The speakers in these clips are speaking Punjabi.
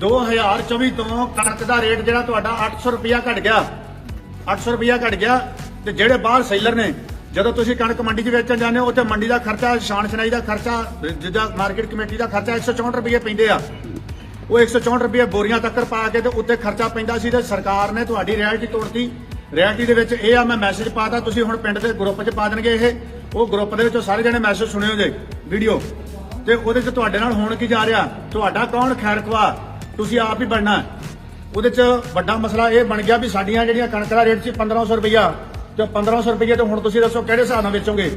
2024 ਤੋਂ ਕਣਕ ਦਾ ਰੇਟ ਜਿਹੜਾ ਤੁਹਾਡਾ 800 ਰੁਪਿਆ ਘਟ ਗਿਆ। 800 ਰੁਪਿਆ ਘਟ ਗਿਆ ਤੇ ਜਿਹੜੇ ਬਾਹਰ ਸੇਲਰ ਨੇ, ਜਦੋਂ ਤੁਸੀਂ ਕਣਕ ਮੰਡੀ 'ਚ ਵੇਚਣ ਜਾਂਦੇ ਹੋ, ਉੱਥੇ ਮੰਡੀ ਦਾ ਖਰਚਾ, ਸ਼ਾਨ ਸ਼ਨਾਈ ਦਾ ਖਰਚਾ, ਜਿੱਦਾਂ ਮਾਰਕੀਟ ਕਮੇਟੀ ਦਾ ਖਰਚਾ 164 ਰੁਪਏ ਪੈਂਦੇ ਆ। ਉਹ 164 ਰੁਪਏ ਬੋਰੀਆਂ ਤੱਕ ਪਾ ਕੇ ਤੇ ਉੱਤੇ ਖਰਚਾ ਪੈਂਦਾ ਸੀ ਤੇ ਸਰਕਾਰ ਨੇ ਤੁਹਾਡੀ ਰਿਐਲਿਟੀ ਤੋੜਤੀ। ਰਿਐਲਿਟੀ ਦੇ ਵਿੱਚ ਇਹ ਆ, ਮੈਂ ਮੈਸੇਜ ਪਾਤਾ, ਤੁਸੀਂ ਹੁਣ ਪਿੰਡ ਦੇ ਗਰੁੱਪ 'ਚ ਪਾ ਦੇਣਗੇ ਇਹ। ਉਹ ਗਰੁੱਪ ਦੇ ਵਿੱਚੋਂ ਸਾਰੇ ਜਣੇ ਮੈਸੇਜ ਸੁਣਿਓ ਜੇ ਵੀਡੀਓ ਤੇ ਉਹਦੇ 'ਚ ਤੁਹਾਡੇ ਨਾਲ ਹੋਣ ਕੀ ਜਾ ਰਿਹਾ, ਤੁਹਾਡਾ ਕੌਣ ਖੈਰ ਖਵਾ ਤੁਸੀਂ ਆਪ ਹੀ ਬਣਨਾ। ਉਹਦੇ 'ਚ ਵੱਡਾ ਮਸਲਾ ਇਹ ਬਣ ਗਿਆ ਵੀ ਸਾਡੀਆਂ ਜਿਹੜੀਆਂ ਕਣਕ ਦਾ ਰੇਟ ਸੀ 1500 ਰੁਪਈਆ। ਤੇ 1500 ਰੁਪਈਏ ਤੇ ਹੁਣ ਤੁਸੀਂ ਦੱਸੋ ਕਿਹੜੇ ਹਿਸਾਬ ਨਾਲ ਵੇਚੋਗੇ?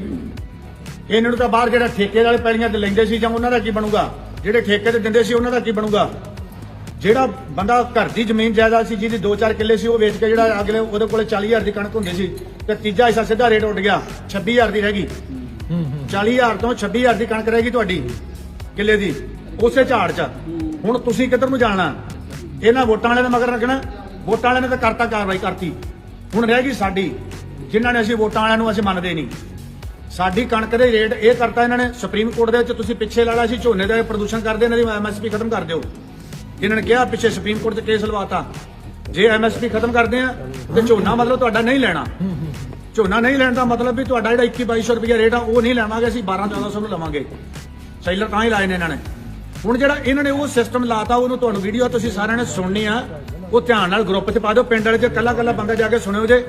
ਇਹਨਾਂ ਨੂੰ ਤਾਂ ਬਾਹਰ ਜਿਹੜਾ ਠੇਕੇ ਵਾਲੇ ਪੈਲੀਆਂ ਤੇ ਲੈਂਦੇ ਸੀ ਜਾਂ ਉਹਨਾਂ ਦਾ ਕੀ ਬਣੂਗਾ? ਜਿਹੜੇ ਠੇਕੇ ਤੇ ਦਿੰਦੇ ਸੀ ਉਹਨਾਂ ਦਾ ਕੀ ਬਣੂਗਾ? ਜਿਹੜਾ ਬੰਦਾ ਘਰ ਦੀ ਜ਼ਮੀਨ ਜਾਇਦਾਦ ਸੀ, ਜਿਹਦੀ 2-4 ਕਿੱਲੇ ਸੀ, ਉਹ ਵੇਚ ਕੇ ਜਿਹੜਾ ਅਗਲੇ ਉਹਦੇ ਕੋਲੇ 40000 ਦੀ ਕਣਕ ਹੁੰਦੀ ਸੀ, ਤੇ ਤੀਜਾ ਹਿੱਸਾ ਸਿੱਧਾ ਰੇਟ ਉੱਡ ਗਿਆ 26000 ਦੀ ਰਹਿ ਗਈ। 40000 ਤੋਂ 26000 ਦੀ ਕਣਕ ਰਹਿ ਗਈ ਤੁਹਾਡੀ ਕਿੱਲੇ ਦੀ, ਉਸੇ ਝਾੜ 'ਚ। ਹੁਣ ਤੁਸੀਂ ਕਿੱਧਰ ਨੂੰ ਜਾਣਾ? ਇਹਨਾਂ ਵੋਟਾਂ ਵਾਲਿਆਂ ਦੇ ਮਗਰ ਰੱਖਣਾ। ਵੋਟਾਂ ਵਾਲਿਆਂ ਨੇ ਤਾਂ ਕਰਤਾ ਕਾਰਵਾਈ ਕਰਤੀ। ਹੁਣ ਰਹਿ ਗਈ ਸਾਡੀ। ਜਿਨ੍ਹਾਂ ਨੇ ਅਸੀਂ ਵੋਟਾਂ ਵਾਲਿਆਂ ਨੂੰ ਅਸੀਂ ਮੰਨਦੇ ਨਹੀਂ। ਸਾਡੀ ਕਣਕ ਦੇ ਰੇਟ ਇਹ ਕਰਤਾ ਇਹਨਾਂ ਨੇ। ਸੁਪਰੀਮ ਕੋਰਟ ਦੇ ਵਿੱਚ ਤੁਸੀਂ ਪਿੱਛੇ ਲਾਲਾ ਸੀ, ਝੋਨੇ ਦਾ ਪ੍ਰਦੂਸ਼ਣ ਕਰਦੇ ਇਹਨਾਂ ਦੀ ਐਮਐਸਪੀ ਖਤਮ ਕਰ ਦਿਓ। ਜਿਨ੍ਹਾਂ ਨੇ ਕਿਹਾ ਪਿੱਛੇ ਸੁਪਰੀਮ ਕੋਰਟ 'ਚ ਕੇਸ ਲਵਾਤਾ। ਜੇ ਐਮਐਸਪੀ ਖਤਮ ਕਰਦੇ ਆ, ਤੇ ਝੋਨਾ ਮਤਲਬ ਤੁਹਾਡਾ ਨਹੀਂ ਲੈਣਾ। ਝੋਨਾ ਨਹੀਂ ਲੈਣ ਦਾ ਮਤਲਬ ਵੀ ਤੁਹਾਡਾ ਜਿਹੜਾ 21 2200 ਰੁਪਏ ਰੇਟ ਆ ਉਹ ਨਹੀਂ ਲੈਵਾਂਗੇ ਅਸੀਂ 12 1400 ਨੂੰ ਲਵਾਂਗੇ। ਸੈਲਰ ਤਾਂ ਹੀ ਲਾਏ ਨੇ ਇਹਨਾਂ ਨੇ। ਹੁਣ ਜਿਹੜਾ ਇਹਨਾਂ ਨੇ ਉਹ ਸਿਸਟਮ ਲਾਤਾ ਉਹਨੂੰ ਤੁਹਾਨੂੰ ਵੀਡੀਓ ਤੁਸੀਂ ਸਾਰਿਆਂ ਨੇ ਸੁਣਨੀ ਆ। ਉਹ ਧਿਆਨ ਨਾਲ ਗਰੁੱਪ 'ਚ ਪਾ ਦਿਓ ਪਿੰਡ ਵਾਲੇ 'ਚ ਕੱਲਾ ਕੱਲਾ ਬੰਦਾ ਜਾ ਕੇ ਸੁਣਿਓ ਜੇ।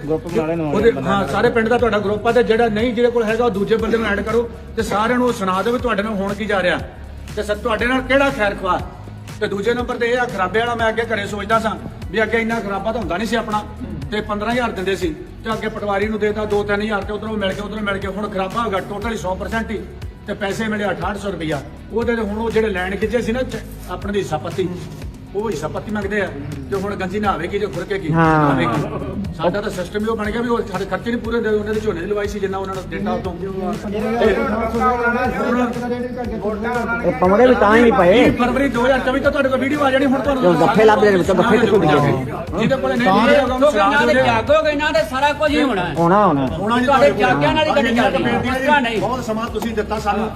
ਉਹਦੇ ਹਾਂ ਸਾਰੇ ਪਿੰਡ ਦਾ ਤੁਹਾਡਾ ਗਰੁੱਪ ਆ ਤੇ ਜਿਹੜਾ ਨਹੀਂ ਜਿਹਦੇ ਕੋਲ ਹੈਗਾ ਉਹ ਦੂਜੇ ਬੰਦੇ ਨੂੰ ਐਡ ਕਰੋ ਤੇ ਸਾਰਿਆਂ ਨੂੰ ਉਹ ਸੁਣਾ ਦਿਓ ਵੀ ਤੁਹਾਡੇ ਨਾਲ ਹੋਣ ਕੀ ਜਾ ਰਿਹਾ। ਤੇ ਸਰ ਤੁਹਾਡੇ ਨਾਲ ਕਿਹੜਾ ਖੈਰ ਖਵਾ ਤੇ ਦੂਜੇ ਨੰਬਰ ਤੇ ਇਹ ਆ ਖਰਾਬੇ ਵਾਲਾ ਮੈਂ ਅੱਗੇ ਘਰੇ ਸੋਚਦਾ ਸਾਂ ਵੀ ਅੱਗੇ ਇੰਨਾ ਖਰਾਬਾ ਤਾਂ ਹੁੰਦਾ ਨਹੀਂ ਸੀ ਆਪਣਾ। ਤੇ 15000 ਦਿੰਦੇ ਸੀ। ਤੇ ਅੱਗੇ ਪਟਵਾਰੀ ਨੂੰ ਦੇਤਾ 2-3000 ਤੇ ਉਧਰੋਂ ਮਿਲ ਕੇ ਉਧਰੋਂ ਮਿਲ ਕੇ ਹੁਣ ਖਰਾਬਾ ਹੋ ਗਿਆ ਟੋਟਲੀ 100% ਹੀ ਤੇ ਪੈਸੇ ਮਿਲੇ 6800 ਰੁਪਇਆ ਉਹਦੇ ਤੇ ਹੁਣ ਉਹ ਜਿਹੜੇ ਲੈਣ ਖਿੱਚੇ ਸੀ ਨਾ ਚ- ਆਪਣੇ ਦੀ ਹਿੱਸਾਪੱਤੀ ਉਹ ਹਿੱਸਾਪੱਤੀ ਮੰਗਦੇ ਆ ਤੇ ਹੁਣ ਗੰਜੀ ਨਾ ਆਵੇਗੀ ਜੇ ਹਾਂ। ਆਵੇਗੀ ਸਾਡਾ ਤਾਂ ਸਿਸਟਮ ਹੀ ਉਹ ਬਣ ਗਿਆ ਵੀ ਉਹ ਸਾਡੇ ਖਰਚੇ ਨਹੀਂ ਪੂਰੇ ਦੇ ਉਹਨਾਂ ਦੇ ਝੋਨੇ ਦੀ ਲਵਾਈ ਸੀ ਜਿੰਨਾ ਉਹਨਾਂ ਨੂੰ ਦਿੱਤਾ ਉਤੋਂ ਇਹ ਪਾਉਂਦੇ ਵੀ ਤਾਂ ਹੀ ਨਹੀਂ ਪਏ। ਫਰਵਰੀ 2024 ਤੋਂ ਤੁਹਾਡੇ ਕੋਲ ਵੀਡੀਓ ਆ ਜਾਣੀ ਹੁਣ ਤੁਹਾਨੂੰ ਗੱਫੇ ਲੱਭਦੇ ਨੇ, ਵਿੱਚੋਂ ਗੱਫੇ ਕਿੱਥੋਂ ਦਿਖੇ? ਜਿਹਦੇ ਕੋਲ ਨਹੀਂ ਵੀਡੀਓ ਹੈਗਾ ਉਹਨੂੰ ਦੇ ਜਾਗੋਗੇ ਇਹਨਾਂ ਦੇ ਸਾਰਾ ਕੁਝ ਹੀ ਹੋਣਾ ਹੈ। ਹੋਣਾ ਹੋਣਾ। ਤੁਹਾਡੇ ਜਾਗਿਆਂ ਨਾਲ ਹੀ ਗੱਡੀ ਚੱਲਦੀ ਹੈ, ਇਸ ਤਰ੍ਹਾਂ ਨਹੀਂ। ਬਹੁਤ ਸਮਾਂ ਤੁਸੀਂ ਦਿੱਤਾ ਸਾਨੂੰ।